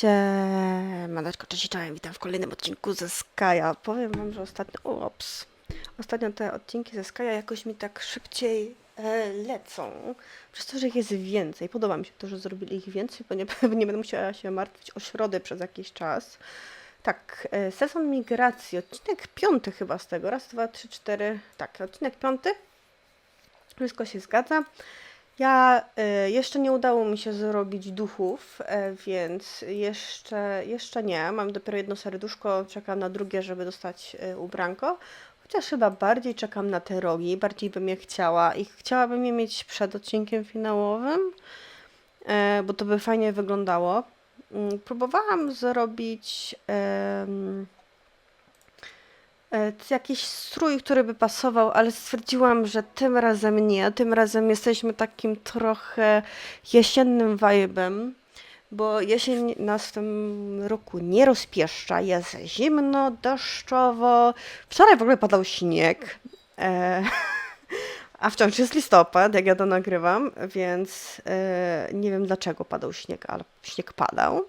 Siemaneczko, cześć, cześć, witam w kolejnym odcinku ze Skaja. Powiem wam, że ostatnio, ups, ostatnio te odcinki ze Skaja jakoś mi tak szybciej e, lecą, przez to, że ich jest więcej. Podoba mi się to, że zrobili ich więcej, bo nie, nie będę musiała się martwić o środę przez jakiś czas. Tak, e, sezon migracji, odcinek piąty chyba z tego, raz, dwa, trzy, cztery, tak, odcinek piąty, wszystko się zgadza. Ja y, jeszcze nie udało mi się zrobić duchów, e, więc jeszcze, jeszcze nie. Mam dopiero jedno serduszko, czekam na drugie, żeby dostać y, ubranko. Chociaż chyba bardziej czekam na te rogi, bardziej bym je chciała i chciałabym je mieć przed odcinkiem finałowym, e, bo to by fajnie wyglądało. Mm, Próbowałam zrobić e, jakiś strój, który by pasował, ale stwierdziłam, że tym razem nie. Tym razem jesteśmy takim trochę jesiennym vibe'em, bo jesień nas w tym roku nie rozpieszcza. Jest zimno, deszczowo. Wczoraj w ogóle padał śnieg. E, a wciąż jest listopad, jak ja to nagrywam, więc e, nie wiem dlaczego padał śnieg, ale śnieg padał.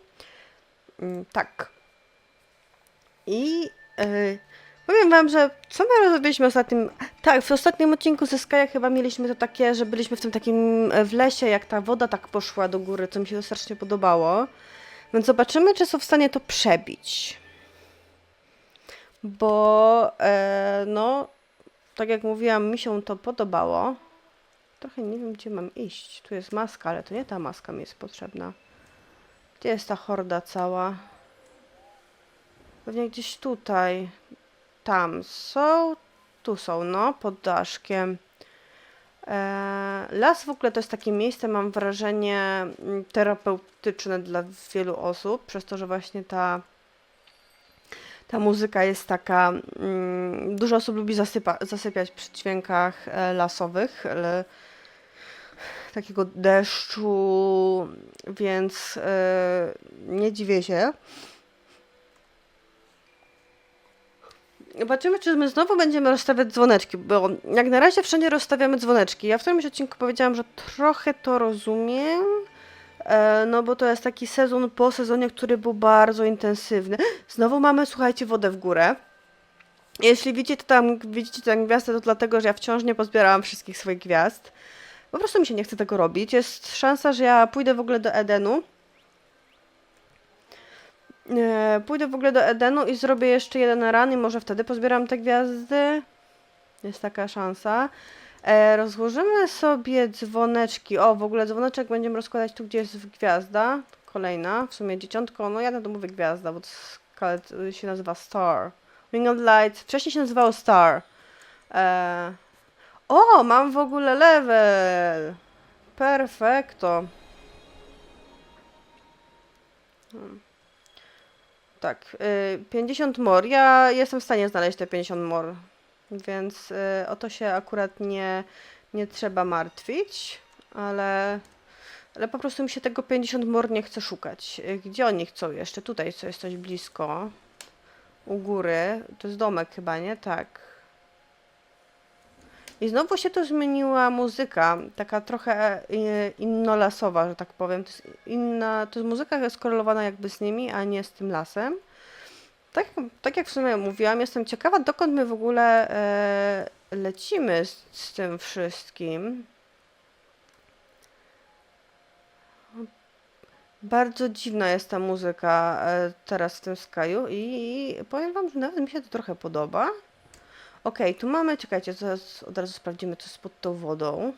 Mm, tak. I e, Powiem wam, że co my robiliśmy ostatnim... Tak, w ostatnim odcinku ze Skaja chyba mieliśmy to takie, że byliśmy w tym takim e, w lesie, jak ta woda tak poszła do góry, co mi się strasznie podobało. Więc zobaczymy, czy są w stanie to przebić. Bo, e, no, tak jak mówiłam, mi się to podobało. Trochę nie wiem, gdzie mam iść. Tu jest maska, ale to nie ta maska mi jest potrzebna. Gdzie jest ta horda cała? Pewnie gdzieś tutaj. Tam są, tu są, no, pod daszkiem. E, las w ogóle to jest takie miejsce, mam wrażenie, mm, terapeutyczne dla wielu osób, przez to, że właśnie ta, ta muzyka jest taka. Mm, dużo osób lubi zasypa, zasypiać przy dźwiękach e, lasowych, ale takiego deszczu, więc e, nie dziwię się. Zobaczymy, czy my znowu będziemy rozstawiać dzwoneczki, bo jak na razie wszędzie rozstawiamy dzwoneczki. Ja w którymś odcinku powiedziałam, że trochę to rozumiem, no bo to jest taki sezon po sezonie, który był bardzo intensywny. Znowu mamy, słuchajcie, wodę w górę. Jeśli widzicie tam, widzicie tę gwiazdę, to dlatego, że ja wciąż nie pozbierałam wszystkich swoich gwiazd. Po prostu mi się nie chce tego robić. Jest szansa, że ja pójdę w ogóle do Edenu. E, Pójdę w ogóle do Edenu i zrobię jeszcze jeden run i może wtedy pozbieram te gwiazdy. Jest taka szansa. E, rozłożymy sobie dzwoneczki. O, w ogóle dzwoneczek będziemy rozkładać tu, gdzie jest gwiazda. Kolejna, w sumie dzieciątko. No ja na to mówię gwiazda, bo to skale- się nazywa Star. Ring of Light. Wcześniej się nazywało Star. E, o, mam w ogóle level. Perfekto. Hmm. Tak, y, 50 mor. Ja jestem w stanie znaleźć te 50 mor, więc y, o to się akurat nie, nie trzeba martwić, ale, ale po prostu mi się tego 50 mor nie chce szukać. Y, Gdzie oni chcą jeszcze? Tutaj co jest coś blisko. U góry. To jest domek chyba, nie? Tak. I znowu się tu zmieniła muzyka, taka trochę y, innolasowa, że tak powiem. To jest inna, to jest muzyka skorelowana jakby z nimi, a nie z tym lasem. Tak, tak jak w sumie mówiłam, jestem ciekawa, dokąd my w ogóle e, lecimy z, z tym wszystkim. Bardzo dziwna jest ta muzyka e, teraz w tym Skyu i powiem wam, że nawet mi się to trochę podoba. Okej, tu mamy, czekajcie, zaraz od razu sprawdzimy, co jest pod tą wodą.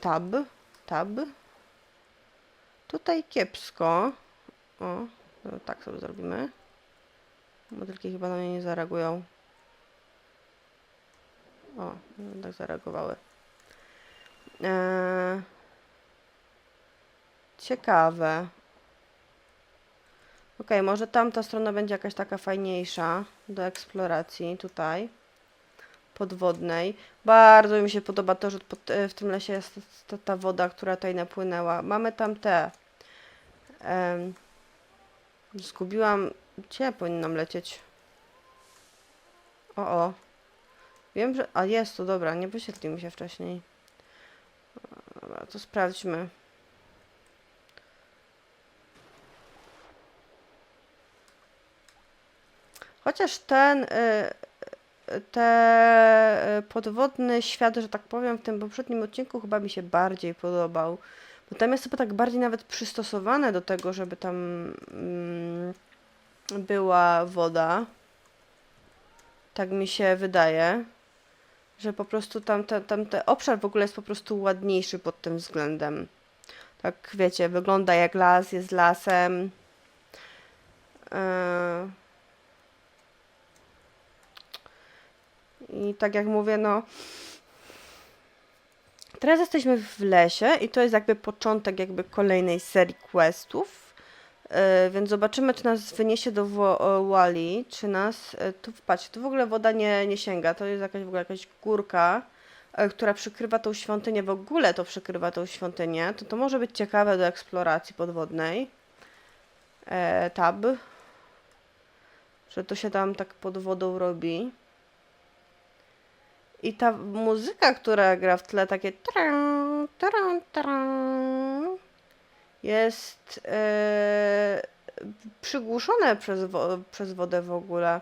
Tab, tab. Tutaj kiepsko. O, tak sobie zrobimy. Modelki chyba na mnie nie zareagują. O, tak zareagowały. Eee, ciekawe. Okej, może tamta strona będzie jakaś taka fajniejsza do eksploracji tutaj podwodnej. Bardzo mi się podoba to, że pod, e, w tym lesie jest ta, ta woda, która tutaj napłynęła. Mamy tam te. Zgubiłam. Gdzie ja powinnam lecieć? O, o. Wiem, że... A, jest tu, dobra, nie wyświetlił mi się wcześniej. Dobra, to sprawdźmy. Chociaż ten... Y, y, te y, podwodny świat, że tak powiem, w tym poprzednim odcinku chyba mi się bardziej podobał. Bo tam jest chyba tak bardziej nawet przystosowane do tego, żeby tam mm, była woda. Tak mi się wydaje, że po prostu tam, te, tam ten obszar w ogóle jest po prostu ładniejszy pod tym względem. Tak wiecie, wygląda jak las, jest lasem. Yy. I tak jak mówię, no. Teraz jesteśmy w lesie i to jest jakby początek jakby kolejnej serii questów. Yy, więc zobaczymy, czy nas wyniesie do Wali, czy nas... Yy, tu patrzcie, tu w ogóle woda nie, nie sięga, to jest jakaś w ogóle jakaś górka, yy, która przykrywa tą świątynię, w ogóle to przykrywa tą świątynię, to to może być ciekawe do eksploracji podwodnej. E, tab. Że to się tam tak pod wodą robi. I ta muzyka, która gra w tle, takie tran, tran, tran, jest e, przygłuszone przez, wo- przez wodę w ogóle.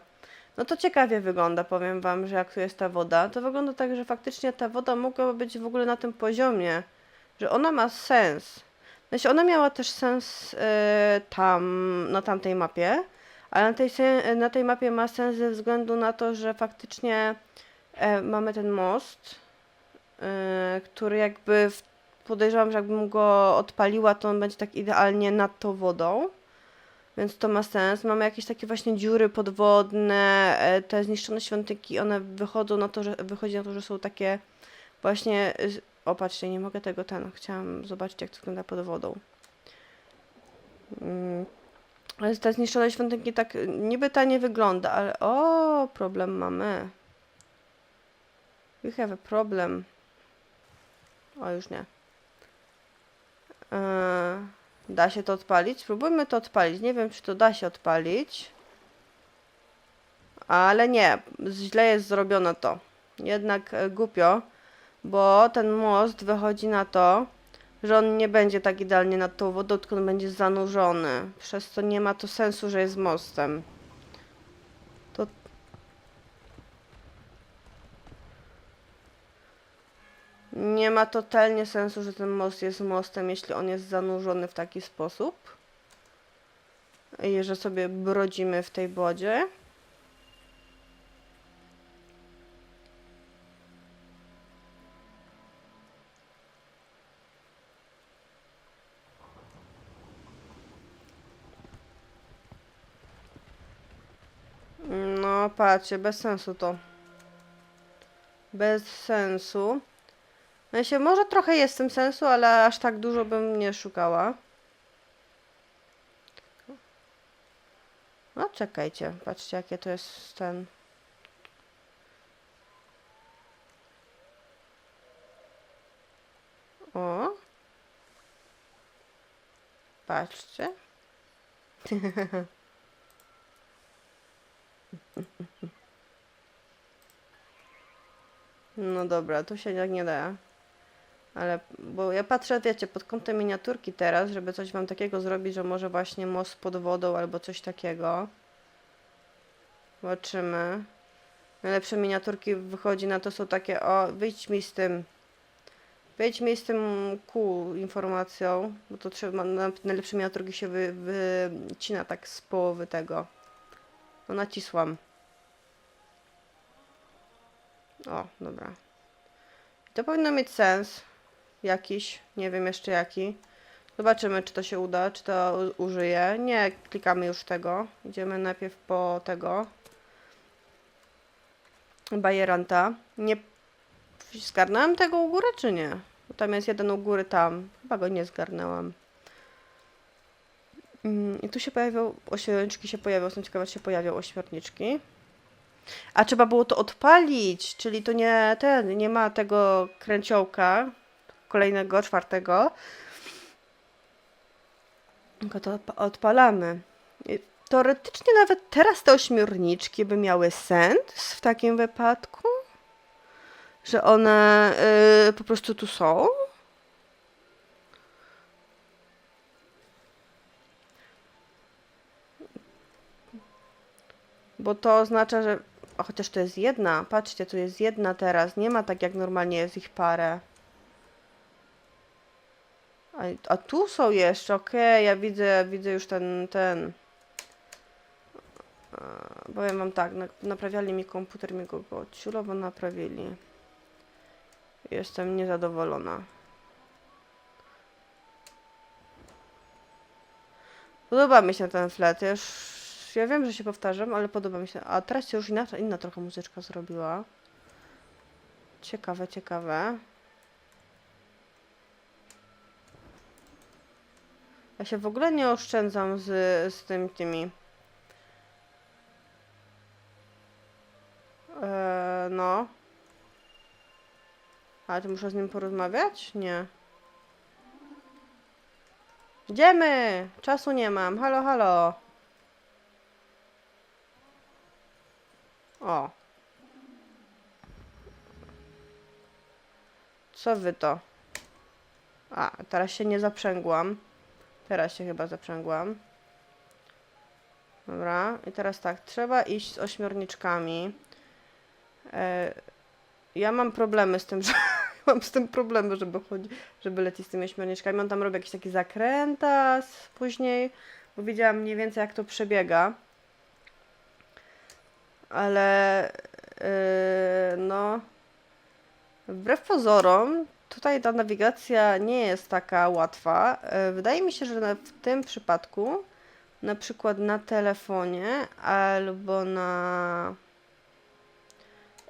No to ciekawie wygląda, powiem wam, że jak tu jest ta woda, to wygląda tak, że faktycznie ta woda mogłaby być w ogóle na tym poziomie, że ona ma sens. Znaczy ona miała też sens e, tam, na tamtej mapie, ale na tej, na tej mapie ma sens ze względu na to, że faktycznie e, mamy ten most, e, który jakby podejrzewam, że jakbym go odpaliła, to on będzie tak idealnie nad tą wodą. Więc to ma sens. Mamy jakieś takie właśnie dziury podwodne, e, te zniszczone świątynki, one wychodzą na to, że wychodzi na to, że są takie właśnie. O, patrzcie, nie mogę tego ten. Chciałam zobaczyć, jak to wygląda pod wodą. Mm. Ale te zniszczone świątynki tak niby ta nie wygląda, ale o, problem mamy. We have a problem. O, już nie. Eee, da się to odpalić? Spróbujmy to odpalić. Nie wiem, czy to da się odpalić. Ale nie, źle jest zrobione to. Jednak e, głupio, bo ten most wychodzi na to, że on nie będzie tak idealnie nad tą wodą, tylko on będzie zanurzony. Przez to nie ma to sensu, że jest mostem. Nie ma totalnie sensu, że ten most jest mostem, jeśli on jest zanurzony w taki sposób. I że sobie brodzimy w tej wodzie. No, patrzcie, bez sensu to. Bez sensu. No się może trochę jest w tym sensu, ale aż tak dużo bym nie szukała. No czekajcie, patrzcie jakie to jest ten. O. Patrzcie. No dobra, tu się nie da. Ale, bo ja patrzę, wiecie, pod kątem miniaturki teraz, żeby coś wam takiego zrobić, że może właśnie most pod wodą albo coś takiego. Zobaczymy. Najlepsze miniaturki wychodzi na to są takie, o, wyjdź mi z tym. Wyjdź mi z tym kół informacją, bo to trzeba, na- najlepsze miniaturki się wy, wycina tak z połowy tego. No nacisłam. O, dobra. To powinno mieć sens jakiś, nie wiem jeszcze jaki. Zobaczymy, czy to się uda, czy to u- użyje. Nie klikamy już tego. Idziemy najpierw po tego. Bajeranta. Nie zgarnąłem tego u góry, czy nie? Bo tam jest jeden u góry tam. Chyba go nie zgarnęłam. Mm, I tu się pojawią, ośmiorniczki się pojawią, jestem ciekawa, czy się pojawią ośmiorniczki. A trzeba było to odpalić, czyli to nie ten, nie ma tego kręciołka kolejnego, czwartego. Tylko to odpa- odpalamy. Teoretycznie nawet teraz te ośmiorniczki by miały sens w takim wypadku, że one y, po prostu tu są. Bo to oznacza, że. A chociaż to jest jedna. Patrzcie, tu jest jedna teraz. Nie ma tak jak normalnie jest ich parę. A, a tu są jeszcze, okej, ja widzę, widzę już ten, ten. E, Powiem wam tak, na- naprawiali mi komputer, mi go, go ciulowo naprawili. Jestem niezadowolona. Podoba mi się ten flet. Ja, już, ja wiem, że się powtarzam, ale podoba mi się. A teraz się już inna, inna trochę muzyczka zrobiła. Ciekawe, ciekawe. Ja się w ogóle nie oszczędzam z, z tym tymi. Eee, no. Ale to muszę z nim porozmawiać? Nie. Idziemy! Czasu nie mam. Halo, halo. O. Co wy to? A, teraz się nie zaprzęgłam. Teraz się chyba zaprzęgłam. Dobra, i teraz tak, trzeba iść z ośmiorniczkami. E, ja mam problemy z tym, że mam z tym problemy, żeby chodzić, żeby lecieć z tymi ośmiorniczkami. On tam robi jakiś taki zakrętas później, bo widziałam mniej więcej jak to przebiega. Ale yy, no wbrew pozorom tutaj ta nawigacja nie jest taka łatwa. E, Wydaje mi się, że w tym przypadku na przykład na telefonie albo na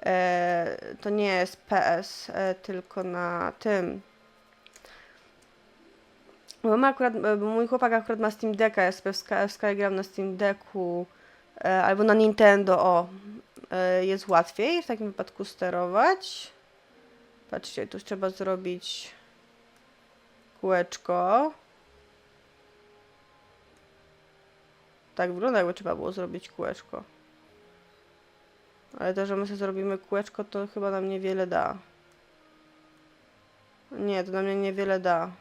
e, to nie jest PS, e, tylko na tym. Bo akurat, bo mój chłopak akurat ma Steam Decka, ja sobie w Sky, na Steam Decku albo na Nintendo, o, jest łatwiej w takim wypadku sterować. Patrzcie, tu trzeba zrobić kółeczko. Tak wygląda, jakby trzeba było zrobić kółeczko. Ale to, że my sobie zrobimy kółeczko, to chyba nam niewiele da. Nie, to nam niewiele da.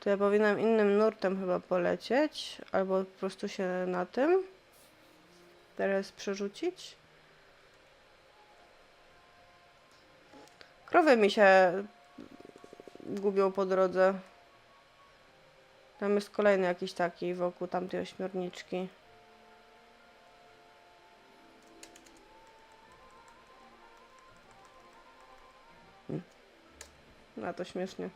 To ja powinnam innym nurtem chyba polecieć, albo po prostu się na tym teraz przerzucić. Krowy mi się gubią po drodze. Tam jest kolejny jakiś taki wokół tamtej ośmiorniczki. Hmm. No to śmiesznie.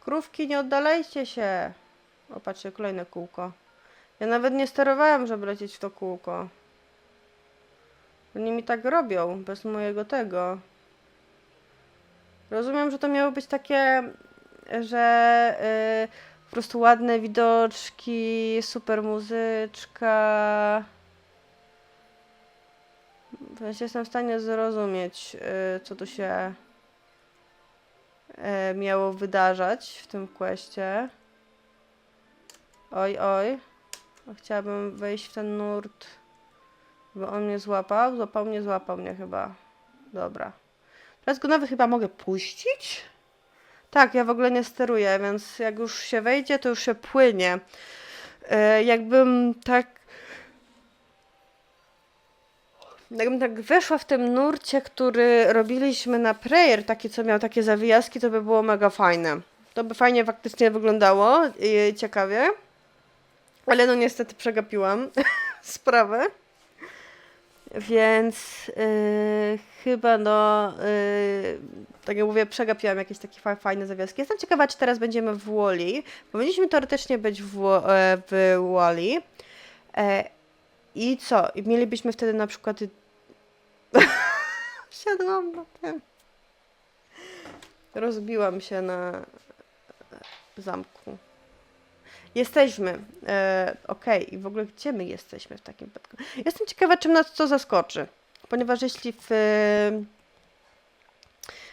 Krówki, nie oddalajcie się! O, patrzcie, kolejne kółko. Ja nawet nie sterowałem, żeby lecieć w to kółko. Oni mi tak robią, bez mojego tego. Rozumiem, że to miało być takie, że yy, po prostu ładne widoczki, super muzyczka. W sensie jestem w stanie zrozumieć, yy, co tu się yy, miało wydarzać w tym questie. Oj, oj. Chciałabym wejść w ten nurt, bo on mnie złapał. Złapał mnie, złapał mnie chyba. Dobra. Teraz go nawet chyba mogę puścić? Tak, ja w ogóle nie steruję, więc jak już się wejdzie, to już się płynie. E, jakbym tak. Jakbym tak weszła w tym nurcie, który robiliśmy na prayer, taki co miał takie zawijazki, to by było mega fajne. To by fajnie faktycznie wyglądało i ciekawie. Ale no niestety przegapiłam sprawę. Więc yy, chyba no, yy, tak jak mówię, przegapiłam jakieś takie fa- fajne zawiązki. Jestem ciekawa, czy teraz będziemy w Woli. Powinniśmy teoretycznie być w, e, w Woli. E, I co? I mielibyśmy wtedy na przykład... Siadłam na tym. Rozbiłam się na zamku. Jesteśmy. E, Okej, i w ogóle gdzie my jesteśmy w takim wypadku? Jestem ciekawa, czym nas to zaskoczy. Ponieważ jeśli w,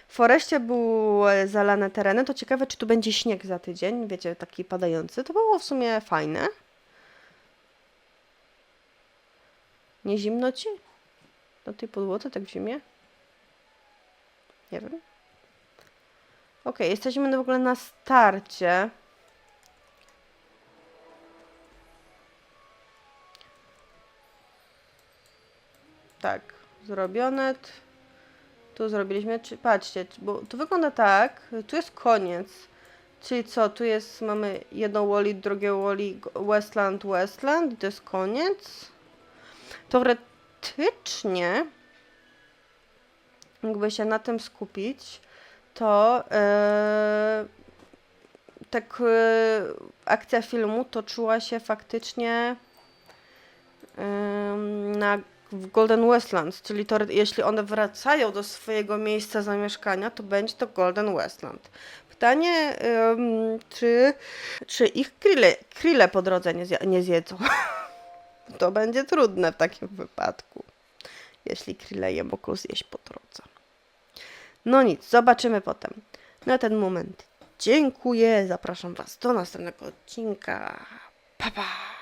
W Foreście były zalane tereny, to ciekawe, czy tu będzie śnieg za tydzień, wiecie, taki padający. To było w sumie fajne. Nie zimno ci? Do tej podłodze, tak w zimie? Nie wiem. Okej, jesteśmy w ogóle na starcie. Tak, zrobione. Tu zrobiliśmy, czy patrzcie, bo to wygląda tak, tu jest koniec. Czyli co, tu jest, mamy jedno woli, drugie woli, Westland, Westland to jest koniec. Teoretycznie, jakby się na tym skupić, to e, tak e, akcja filmu toczyła się faktycznie na, w Golden Westlands, czyli to, jeśli one wracają do swojego miejsca zamieszkania, to będzie to Golden Westland. Pytanie, czy, czy ich krille, krille po drodze nie, zja- nie zjedzą? to będzie trudne w takim wypadku, jeśli krille je mogą zjeść po drodze. No nic, zobaczymy potem. Na ten moment dziękuję, zapraszam Was do następnego odcinka. Pa, pa!